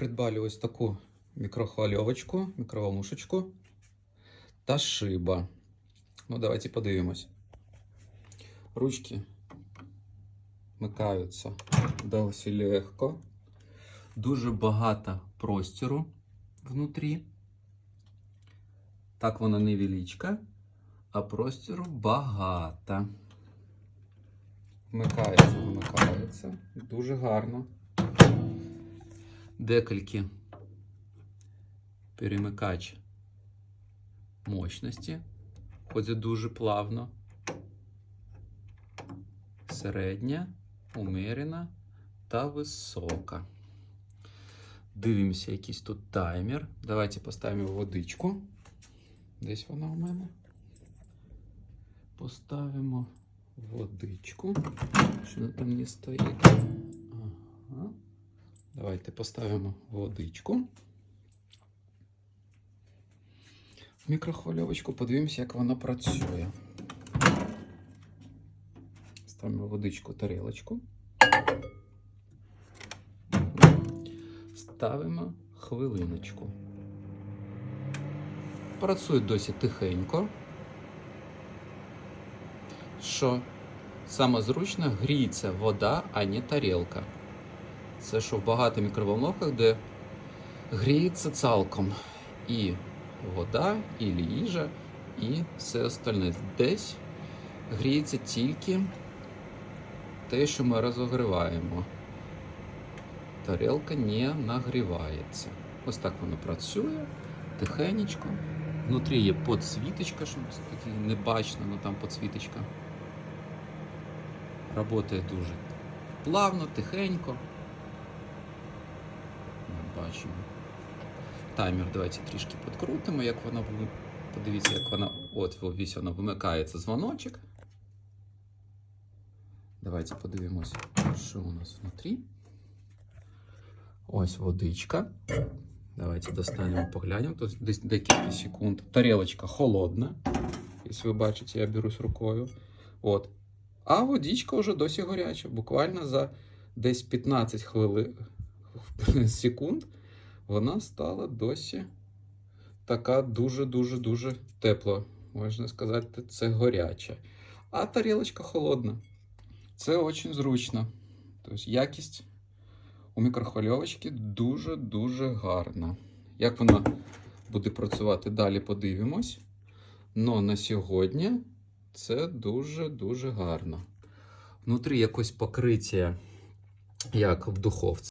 Придбали ось таку мікрохвильовочку, мікроволнушечку та шиба. Ну, давайте подивимось. Ручки вмикаються досить легко. Дуже багато простіру внутрі. Так вона невеличка, а простіру багато. Вмикається, вмикається. Дуже гарно. Декілька перемикач мощності. Ходить дуже плавно. Середня, умерена та висока. Дивимося, якийсь тут таймер. Давайте поставимо водичку. Десь вона у мене. Поставимо водичку. Що вона там не стоїть? Давайте поставимо водичку. Мікрохвильовочку, подивимося, як вона працює. Ставимо водичку, тарілочку. Ставимо хвилиночку. Працює досить тихенько. Що саме зручно гріється вода, а не тарілка. Це що в багато мікроволновках, де гріється цілком і вода, і їжа, і все остальне. Десь гріється тільки те, що ми розогріваємо. Тарілка не нагрівається. Ось так воно працює тихенечко. Внутрі є подсвіточка, щоб таки не бачно, але там подсвіточка. Работає дуже плавно, тихенько. Бачимо. Таймер давайте трішки підкрутимо, як вона. Подивіться, як вона. От ось вона вимикається дзвоночок. Давайте подивимось, що у нас внутрі. Ось водичка. Давайте достанемо, поглянемо. Тут десь декілька секунд. Тарілочка холодна. Якщо ви бачите, я берусь рукою. От. А водичка вже досі горяча. Буквально за десь 15 хвилин секунд вона стала досі така дуже-дуже-дуже тепла. Можна сказати, це горяча. А тарілочка холодна. Це дуже зручно. Тобто якість у мікрохвильовочки дуже-дуже гарна. Як вона буде працювати далі, подивимось. Но на сьогодні це дуже-дуже гарно. Внутрі якось покриття, як в духовці.